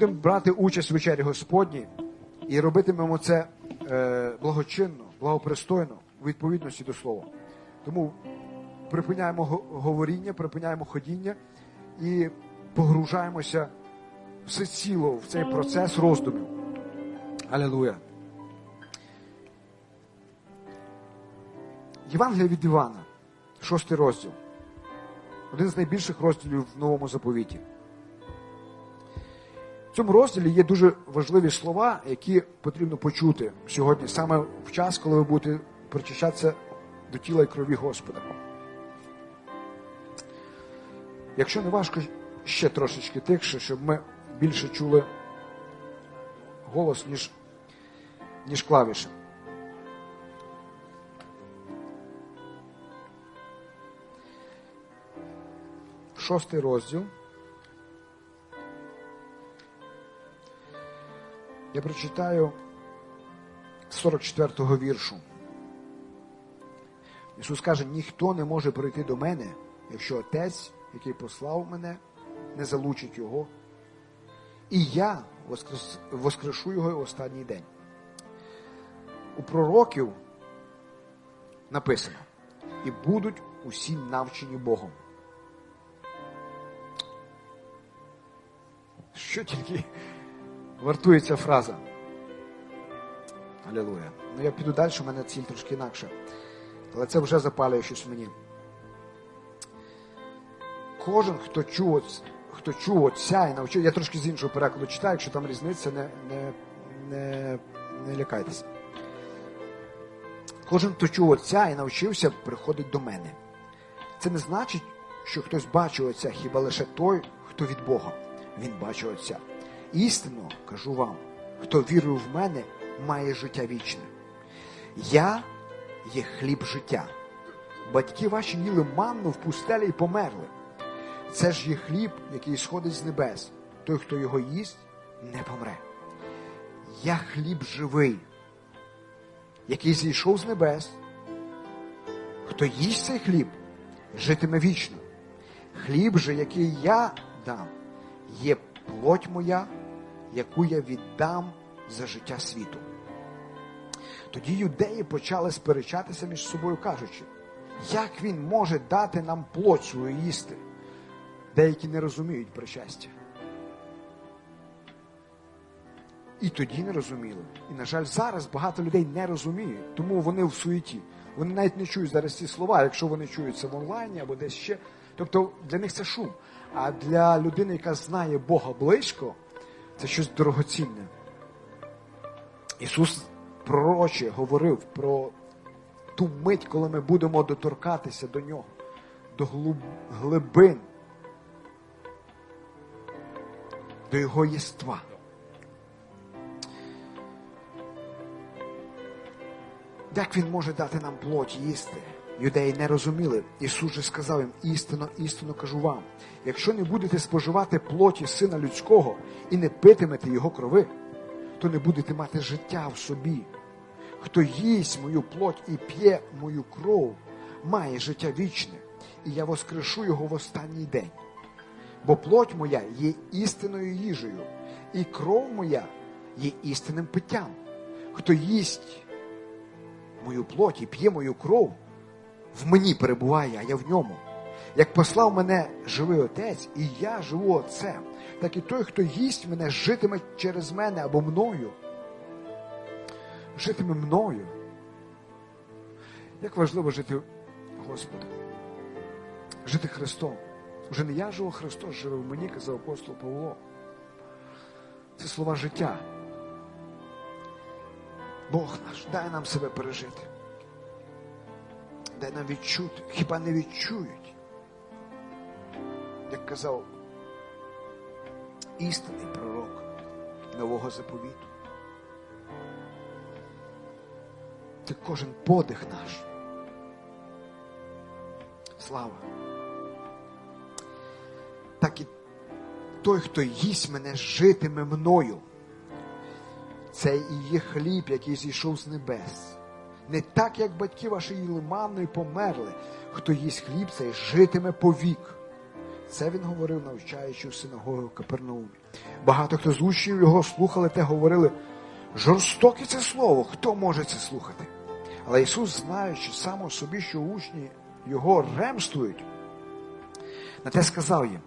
будемо брати участь в вечері Господній і робитимемо це е, благочинно, благопристойно, у відповідності до слова. Тому припиняємо говоріння, припиняємо ходіння і погружаємося всеціло в цей процес роздумів. Алілуя. Євангелія від Івана, шостий розділ. Один з найбільших розділів в новому заповіті. В цьому розділі є дуже важливі слова, які потрібно почути сьогодні, саме в час, коли ви будете причащатися до тіла і крові Господа. Якщо не важко, ще трошечки тихше, щоб ми більше чули голос, ніж, ніж клавіші. Шостий розділ. Я прочитаю 44-го віршу. Ісус каже, ніхто не може прийти до мене, якщо Отець, який послав мене, не залучить його. І я воскрес, воскрешу його в останній день. У пророків написано, і будуть усі навчені Богом. Що тільки вартує ця фраза? Алілуя. Ну я піду далі, у мене ціль трошки інакша. Але це вже запалює щось мені. Кожен, хто чув, хто чув отця і навчив, я трошки з іншого перекладу читаю, якщо там різниця, не, не, не, не лякайтеся. Кожен, хто чув отця і навчився, приходить до мене. Це не значить, що хтось бачив отця, хіба лише той, хто від Бога. Він бачив отця. Істинно кажу вам, хто вірує в мене, має життя вічне. Я є хліб життя. Батьки ваші їли манну в пустелі і померли. Це ж є хліб, який сходить з небес. Той, хто його їсть, не помре. Я хліб живий, який зійшов з небес. Хто їсть цей хліб, житиме вічно. Хліб же, який я дам, є плоть моя, яку я віддам за життя світу. Тоді юдеї почали сперечатися між собою, кажучи, як він може дати нам плоть свою їсти? Деякі не розуміють причастя. І тоді не розуміли. І, на жаль, зараз багато людей не розуміють, тому вони в суеті. Вони навіть не чують зараз ці слова, якщо вони чують це в онлайні або десь ще. Тобто для них це шум. А для людини, яка знає Бога близько, це щось дорогоцінне. Ісус пророче говорив про ту мить, коли ми будемо доторкатися до нього, до глибин, до Його єства. Як він може дати нам плоть їсти? Юдеї не розуміли. Ісус же сказав їм, істинно, істинно кажу вам, якщо не будете споживати плоті Сина Людського і не питимете Його крови, то не будете мати життя в собі. Хто їсть мою плоть і п'є мою кров, має життя вічне, і я воскрешу його в останній день. Бо плоть моя є істинною їжею, і кров моя є істинним питтям. Хто їсть мою плоть і п'є мою кров, в мені перебуває, а я в ньому. Як послав мене живий отець, і я живу отцем, так і той, хто їсть мене, житиме через мене або мною. Житиме мною. Як важливо жити Господа, жити Христом. Вже не я живу, Христос живе в мені, казав апостол Павло. Це слова життя. Бог наш, дай нам себе пережити. Дай нам відчути, хіба не відчують, як казав істинний пророк нового заповіту. Це кожен подих наш. Слава. Так і той, хто їсть мене, житиме мною. Це і є хліб, який зійшов з небес. Не так, як батьки ваші їли манну померли. Хто їсть хліб, цей житиме повік. Це він говорив, навчаючи в синагогі в Капернаумі. Багато хто з учнів його слухали та говорили, жорстоке це слово, хто може це слухати? Але Ісус, знаючи само собі, що учні його ремствують, на те сказав їм,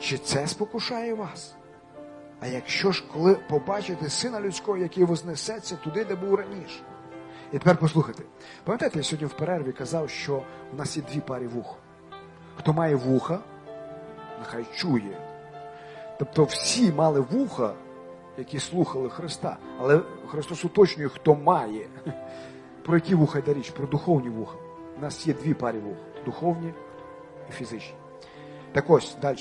чи це спокушає вас? А якщо ж коли побачите сина людського, який вознесеться туди, де був раніше? І тепер послухайте. Пам'ятаєте, я сьогодні в перерві казав, що у нас є дві парі вух. Хто має вуха, нехай чує. Тобто всі мали вуха, які слухали Христа. Але Христос уточнює, хто має. Про які вуха йде річ? Про духовні вуха. У нас є дві парі вух духовні і фізичні. Так ось далі.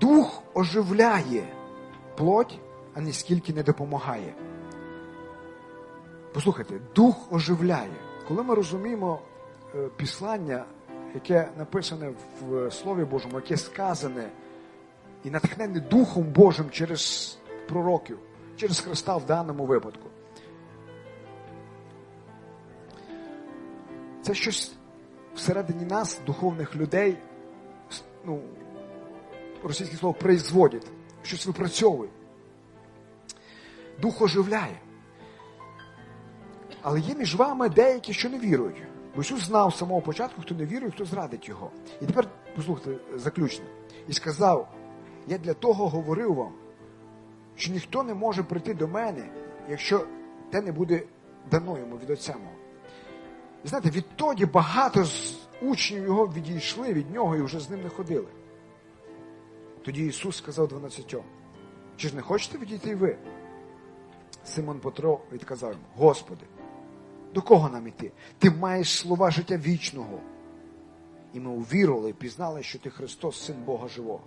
Дух оживляє плоть, а ніскільки не допомагає. Послухайте, дух оживляє. Коли ми розуміємо е, післання, яке написане в Слові Божому, яке сказане і натхнене Духом Божим через пророків, через Христа в даному випадку. Це щось всередині нас, духовних людей, ну, російське слово производить, щось випрацьовує. Дух оживляє. Але є між вами деякі, що не вірують. Бо Ісус знав з самого початку, хто не вірує, хто зрадить його. І тепер, послухайте, заключно. І сказав: я для того говорив вам, що ніхто не може прийти до мене, якщо те не буде дано йому від Отця мого. І знаєте, відтоді багато з учнів його відійшли від нього і вже з ним не ходили. Тоді Ісус сказав дванадцятьом, чи ж не хочете відійти ви? Симон Петро відказав йому, Господи, до кого нам іти? Ти маєш слова життя вічного. І ми увірували і пізнали, що ти Христос, Син Бога Живого.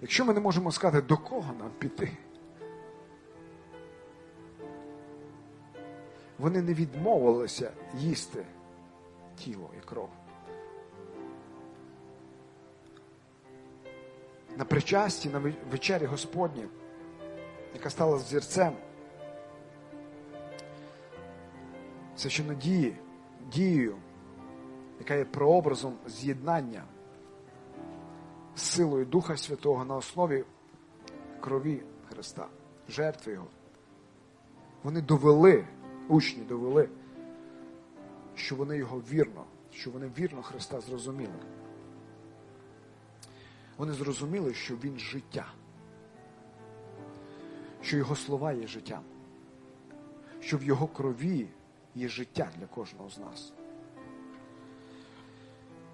Якщо ми не можемо сказати, до кого нам піти, вони не відмовилися їсти тіло і кров. На причасті, на вечері Господні, яка стала взірцем, це ще надії, дією, яка є прообразом з'єднання з силою Духа Святого на основі крові Христа, жертви Його. Вони довели, учні довели, що вони його вірно, що вони вірно Христа зрозуміли. Вони зрозуміли, що Він життя, що Його слова є життям, що в Його крові є життя для кожного з нас.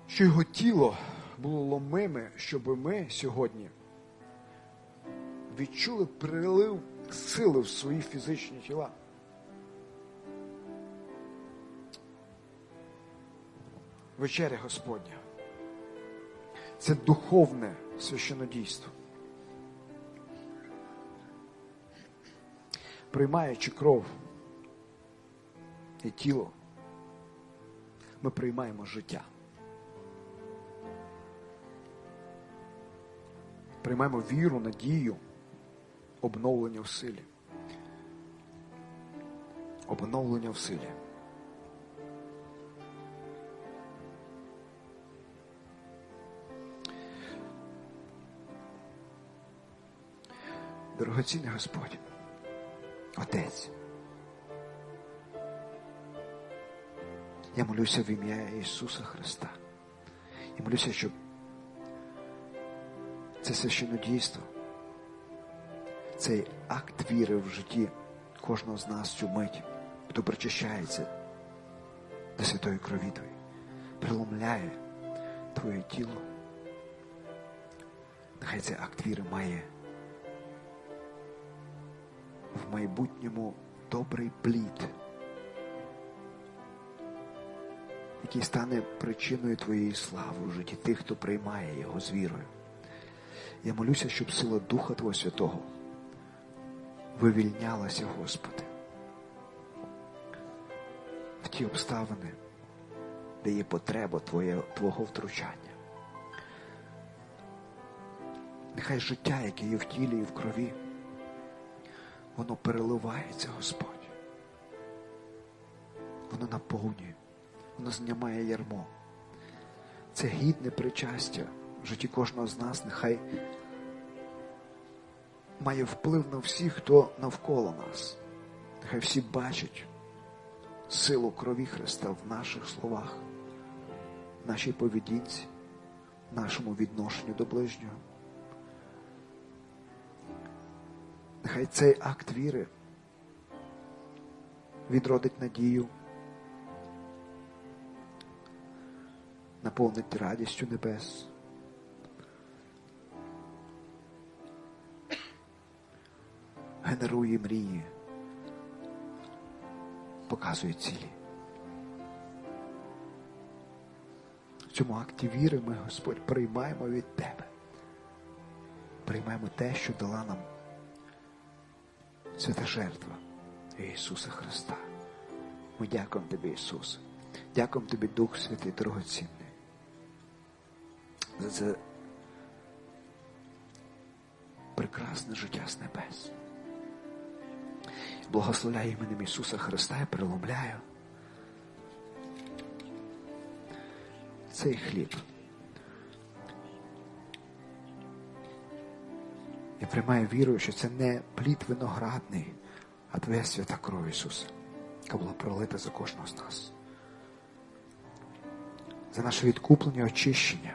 Що Його тіло було ломиме, щоб ми сьогодні відчули прилив сили в свої фізичні тіла. Вечеря Господня. Це духовне священодійство. Приймаючи кров і тіло, ми приймаємо життя. Приймаємо віру, надію, обновлення в силі. Обновлення в силі. Дорогоцінний Господь, Отець. Я молюся в ім'я Ісуса Христа. І молюся, щоб це священодійство, цей акт віри в житті кожного з нас цю мить, хто причащається до святої крові Твої, приломляє Твоє тіло. Нехай цей акт віри має в майбутньому добрий плід, який стане причиною Твоєї слави в житті тих, хто приймає його з вірою. Я молюся, щоб сила Духа Твого Святого вивільнялася, Господи, в ті обставини, де є потреба Твоє, Твого втручання. Нехай життя, яке є в тілі і в крові, воно переливається, Господь. воно наповнює, воно знімає ярмо. Це гідне причастя в житті кожного з нас, нехай має вплив на всіх, хто навколо нас. Нехай всі бачать силу крові Христа в наших словах, в нашій поведінці, в нашому відношенню до ближнього. Нехай цей акт віри відродить надію, наповнить радістю небес. Генерує мрії, показує цілі. В цьому акті віри ми, Господь, приймаємо від Тебе. Приймаємо те, що дала нам свята жертва Ісуса Христа. Ми дякуємо Тобі, Ісус. Дякуємо Тобі, Дух Святий, дорогоцінний. За це прекрасне життя з небес. Благословляю іменем Ісуса Христа і приломляю цей хліб. Я приймаю вірою, що це не плід виноградний, а Твоя свята кров Ісуса, яка була пролита за кожного з нас. За наше відкуплення, очищення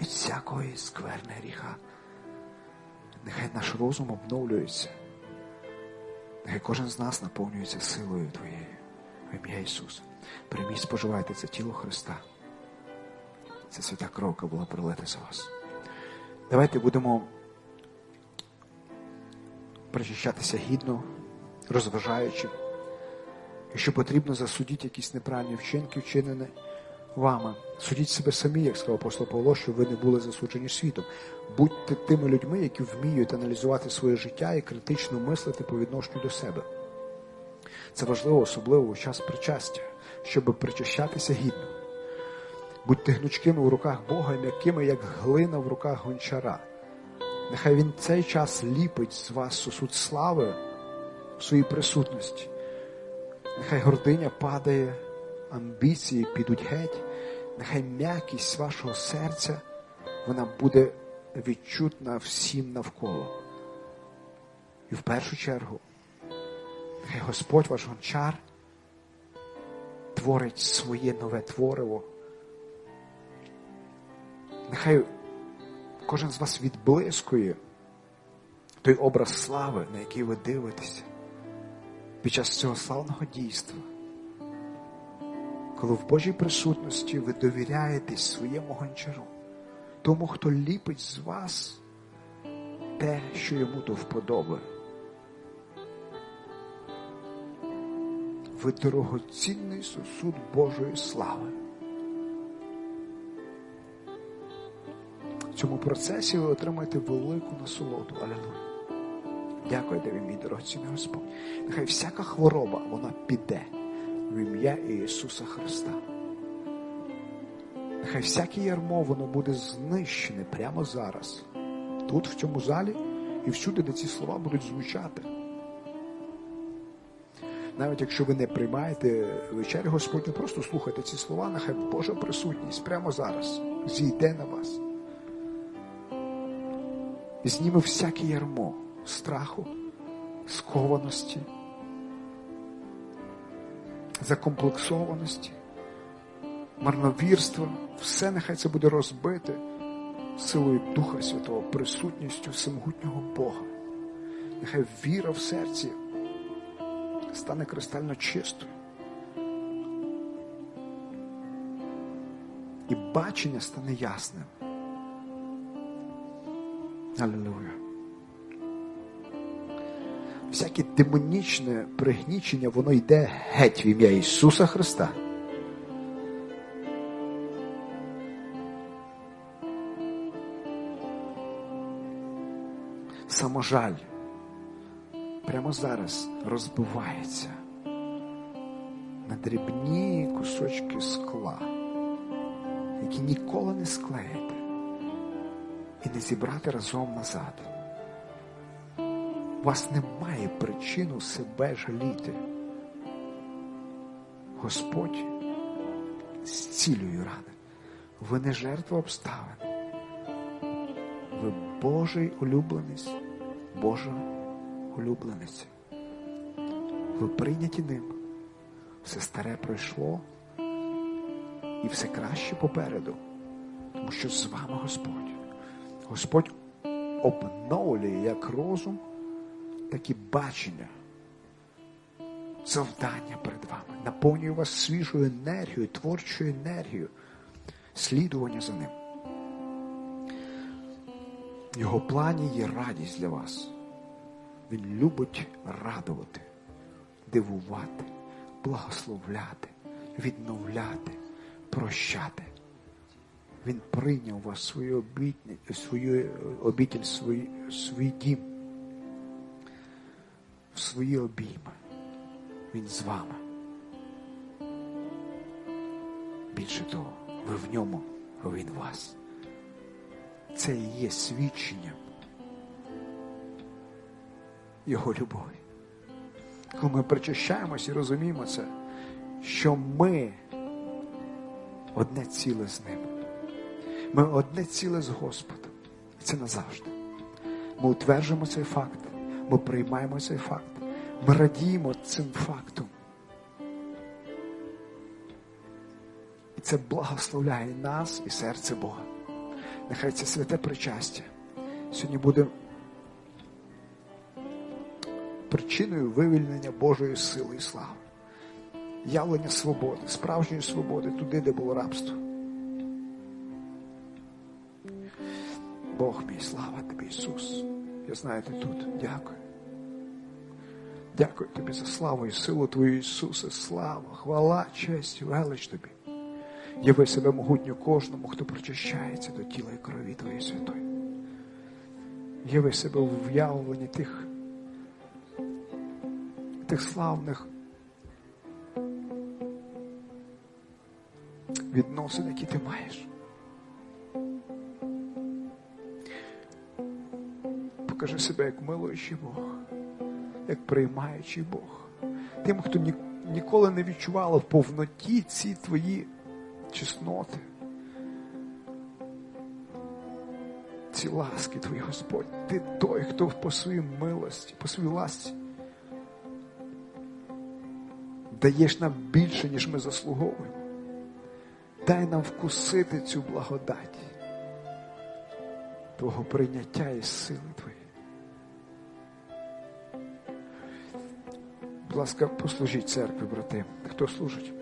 від всякої скверни гріха. Нехай наш розум обновлюється. Нехай кожен з нас наповнюється силою Твоєю. В ім'я Ісуса. Прийміть, споживайте це тіло Христа. Це свята кров, яка була пролита за вас. Давайте будемо причащатися гідно, розважаючи. Якщо потрібно, засудіть якісь неправильні вчинки, вчинені вами. Судіть себе самі, як сказав апостол Павло, щоб ви не були засуджені світом. Будьте тими людьми, які вміють аналізувати своє життя і критично мислити по відношенню до себе. Це важливо, особливо у час причастя, щоб причащатися гідно. Будьте гнучкими у руках Бога м'якими, як глина в руках гончара. Нехай Він цей час ліпить з вас сосуд слави в своїй присутності. Нехай гординя падає, амбіції підуть геть, нехай м'якість вашого серця вона буде відчутна всім навколо. І в першу чергу, нехай Господь ваш гончар творить своє нове твориво. Нехай кожен з вас відблискує той образ слави, на який ви дивитеся під час цього славного дійства, коли в Божій присутності ви довіряєтесь своєму гончару, тому, хто ліпить з вас те, що йому до вподоби. Ви дорогоцінний сосуд Божої слави. Цьому процесі ви отримаєте велику насолоду. Алілуя. Дякую тобі, мій дорогоцінний Господь. Нехай всяка хвороба, вона піде в ім'я Ісуса Христа. Нехай всяке ярмо, воно буде знищене прямо зараз, тут, в цьому залі, і всюди, де ці слова будуть звучати. Навіть якщо ви не приймаєте вечерю Господню, просто слухайте ці слова, нехай Божа присутність прямо зараз зійде на вас. Зніме всяке ярмо страху, скованості, закомплексованості, марновірства, все нехай це буде розбите силою Духа Святого, присутністю всемогутнього Бога. Нехай віра в серці стане кристально чистою. І бачення стане ясним. Аллилуйя. Всяке демонічне пригнічення, воно йде геть в ім'я Ісуса Христа. Саможаль прямо зараз розбивається на дрібні кусочки скла, які ніколи не склеїте і не зібрати разом назад. У вас немає причину себе жаліти. Господь зцілює рани. Ви не жертва обставин. Ви Божий улюбленець, Божа улюблениця. Ви прийняті ним. Все старе пройшло і все краще попереду. Тому що з вами Господь. Господь обновлює як розум, так і бачення, завдання перед вами, наповнює вас свіжою енергією, творчою енергією, слідування за ним. В його плані є радість для вас. Він любить радувати, дивувати, благословляти, відновляти, прощати. Він прийняв вас свою обітні, свою обітель, свій, свій дім, в свої обійми. Він з вами. Більше того, ви в ньому, а він вас. Це і є свідченням Його любові. Коли ми причащаємось і розуміємо це, що ми одне ціле з ним. Ми одне ціле з Господом. І це назавжди. Ми утверджуємо цей факт, ми приймаємо цей факт, ми радіємо цим фактом. І це благословляє нас і серце Бога. Нехай це святе причастя сьогодні буде причиною вивільнення Божої сили і слави, явлення свободи, справжньої свободи туди, де було рабство. Бог мій, слава тобі, Ісус. Я знаю, ти тут. Дякую. Дякую тобі за славу і силу Твою, Ісусе, слава, хвала, честь, велич тобі. Яви себе могутньо кожному, хто причащається до тіла і крові Твоєї святої. Яви себе в в'явленні тих, тих славних відносин, які ти маєш. Покажи себе як милуючий Бог, як приймаючий Бог. Тим, хто ні, ніколи не відчувала в повноті ці твої чесноти. Ці ласки твої, Господь, ти той, хто по своїй милості, по своїй ласці даєш нам більше, ніж ми заслуговуємо. Дай нам вкусити цю благодать Твого прийняття і сили Твої. Ласка, послужіть церкві, брати. Хто служить?